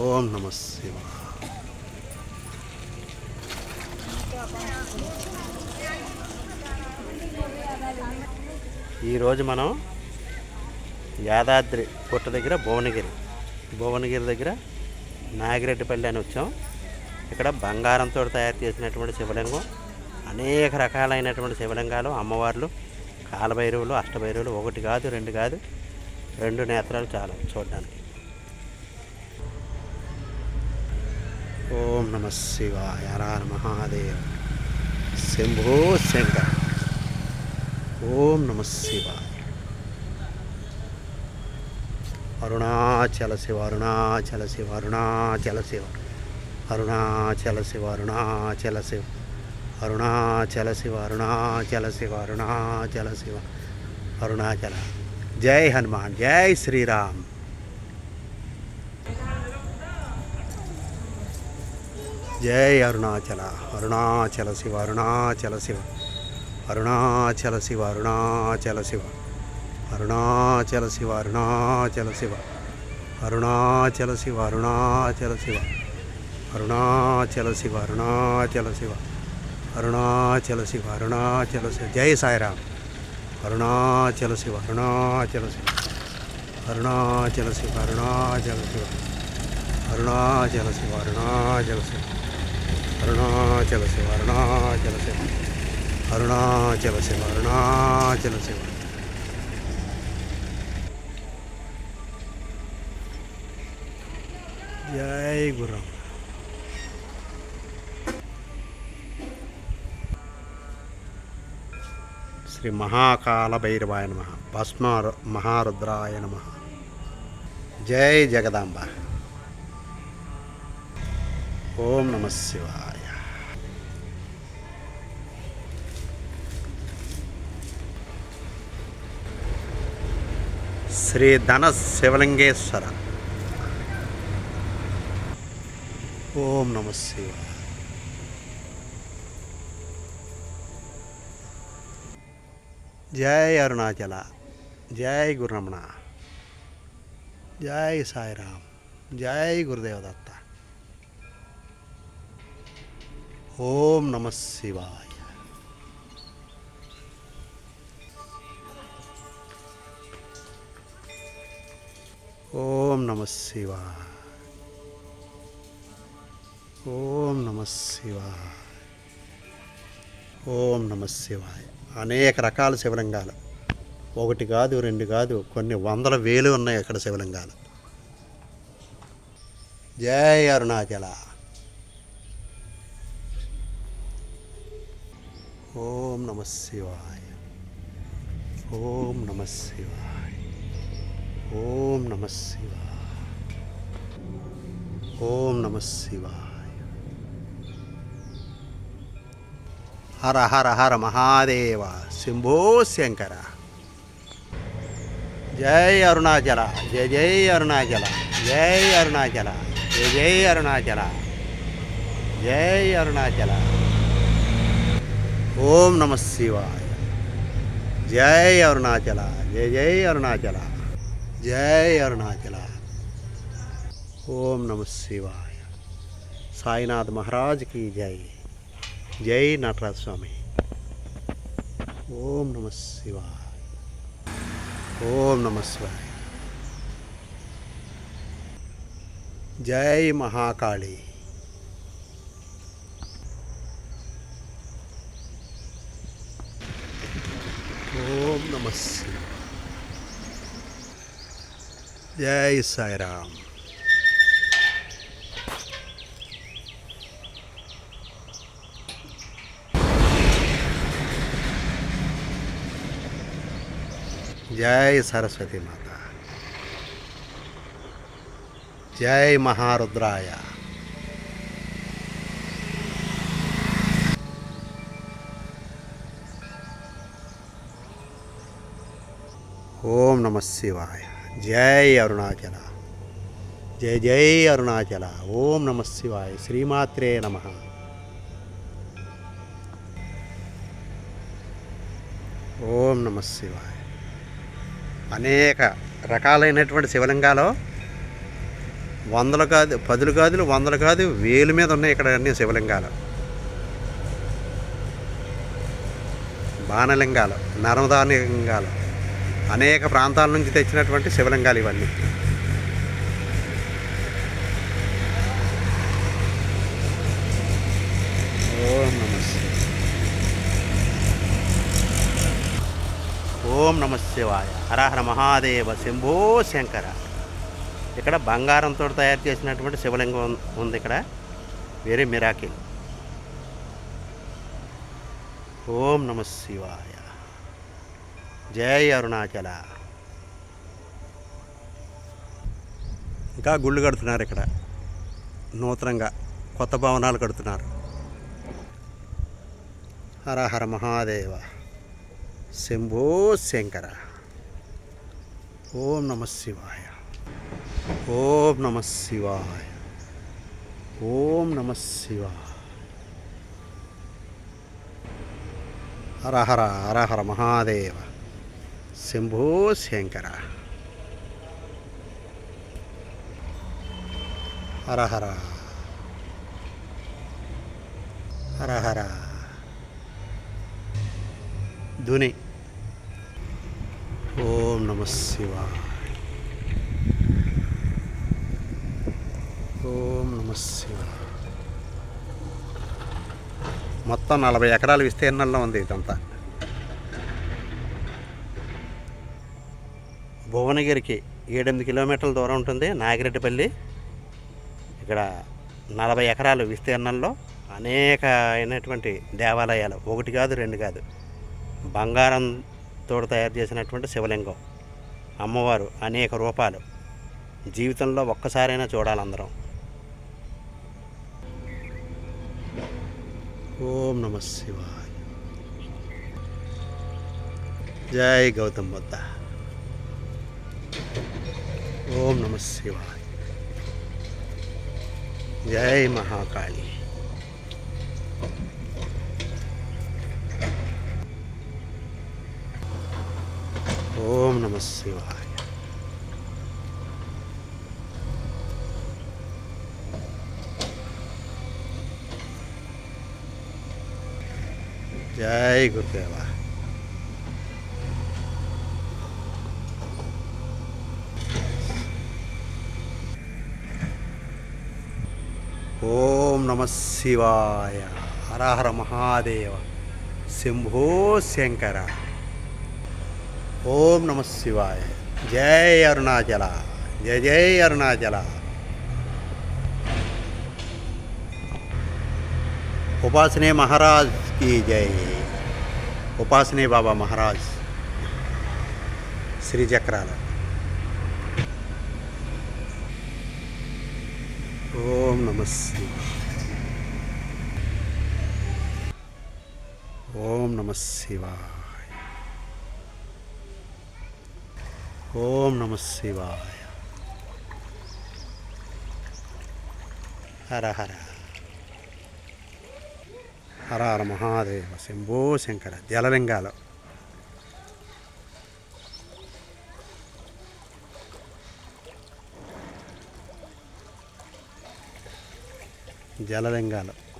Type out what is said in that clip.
ఓం నమ శివ ఈరోజు మనం యాదాద్రి పుట్ట దగ్గర భువనగిరి భువనగిరి దగ్గర నాగిరెడ్డిపల్లి అని వచ్చాం. ఇక్కడ బంగారంతో తయారు చేసినటువంటి శివలింగం అనేక రకాలైనటువంటి శివలింగాలు అమ్మవార్లు కాలభైరవులు అష్టభైరవులు ఒకటి కాదు రెండు కాదు రెండు నేత్రాలు చాలు చూడడానికి. ఓం నమ శివాయ హర మహాదేవ. శంభో శంకర. ఓం నమ శివాయ. అరుణాచల శివ అరుణాచల శివ అరుణాచల శివ. అరుణాచల శివ అరుణాచల శివ. అరుణాచల శివ అరుణాచల శివ అరుణాచల శివ. అరుణాచల. జై హనుమాన్ జై శ్రీరామ్. జై అరుణాచల అరుణాచల శివ అరుణాచల శివ అరుణాచల శివ అరుణాచల శివ అరుణాచల శివ అరుణాచల శివ అరుణాచల శివ అరుణాచల శివ అరుణాచల శివ అరుణాచల శివ అరుణాచల శివ అరుణాచల శివ జై సాయిరామ్ అరుణాచల శివ అరుణాచల శివ అరుణాచల శివ అరుణాచల శివ అరుణాచల శివ అరుణాచల శివ అరుణాచల శివ అరుణాచల శివ అరుణాచల శివ అరుణాచల శివ జై గురు శ్రీ మహాకాల భైరవాయ నమ భస్మ మహారుద్రాయ నమ. జై జగదాంబ. ఓం నమ శివాయ. శ్రీ ధన శివలింగేశ్వర ఓం నమ శివాయ జై అరుణాచల జై గురురమణ జై సాయిరామ్ జై గురుదేవదత్త ఓం నమ శివాయ ఓం నమ శివ ఓం నమ శివ ఓం నమ శివాయ. అనేక రకాల శివలింగాలు. ఒకటి కాదు రెండు కాదు కొన్ని వందల వేలు ఉన్నాయి అక్కడ శివలింగాలు. జై అరుణాచల. ఓం నమ శివాయ. ఓం నమ శివాయ. ఓం నమ శివాయ. ఓం నమ శివాయ. హర హర హర మహాదేవ శంభో శంకర. జై అరుణాచల జయ జై అరుణాచల జై అరుణాచల జయ జై అరుణాచల జై అరుణాచల. ఓం నమ శివాయ. జై అరుణాచల జయ జై అరుణాచల. जय अरुणाचला। ओम नमः शिवाय। साईनाथ महाराज की जय। जय नटराज स्वामी। ओम नमः शिवाय। ओम नमः शिवाय। जय महाकाली। ओम नमः शिवाय। जय साई राम जय सरस्वती माता। जय महारुद्राय। ओम नमः शिवाय। జై అరుణాచల జై జై అరుణాచల ఓం నమ శివాయ శ్రీమాత్రే నమ. ఓం నమ శివాయ. అనేక రకాలైనటువంటి శివలింగాలు వందల కాదు పదులు కాదులు వందల కాదు వేలు మీద ఉన్నాయి ఇక్కడ అన్ని శివలింగాలు. బాణలింగాలు నర్మదా లింగాలు అనేక ప్రాంతాల నుంచి తెచ్చినటువంటి శివలింగాలు ఇవన్నీ. ఓం నమ ఓం నమ శివాయ. హరహర మహాదేవ శంభో శంకర. ఇక్కడ బంగారంతో తయారు చేసినటువంటి శివలింగం ఉంది ఇక్కడ. వెరీ మిరాకిల్ ఓం నమ శివాయ. జై అరుణాచల. ఇంకా గుళ్ళు కడుతున్నారు ఇక్కడ. నూతనంగా కొత్త భవనాలు కడుతున్నారు. హర హర మహాదేవ. శంభో శంకర. ఓం నమ శివాయ. ఓం నమ శివాయ. ఓం నమ శివాయ. హర హర హర హర మహాదేవ. శంభో శంకర. హరహర హరహర ధుని ఓం నమ శివాయ. ఓం నమ శివాయ. మొత్తం నలభై ఎకరాల విస్తీర్ణంలో ఉంది ఇదంతా. భువనగిరికి ఏడెనిమిది కిలోమీటర్ల దూరం ఉంటుంది నాగిరెడ్డిపల్లి. ఇక్కడ నలభై ఎకరాలు విస్తీర్ణంలో అనేక అయినటువంటి దేవాలయాలు. ఒకటి కాదు రెండు కాదు. బంగారంతో తయారు చేసినటువంటి శివలింగం. అమ్మవారు అనేక రూపాలు. జీవితంలో ఒక్కసారైనా చూడాలందరం ఓం నమ శివాయ. జై గౌతమ్ బుద్ధ. ఓం నమ శివాయ జై మహాకాళి ఓం నమ శివాయ జై గురుదేవా నమ శివాయ హర హర మహాదేవ శంభో శంకర ఓం నమ శివాయ జై అరుణాచల జయ జై అరుణాచల ఉపాసనే మహారాజ్ की जय ఉపాసనే బాబా మహారాజ్ శ్రీ చక్రాల ఓం నమ శివాయ ఓం నమ శివాయ. ఓం నమ శివాయ. హర హర. హర హర మహాదేవ శంభో శంకర జలలింగాలు. జలలింగాలు.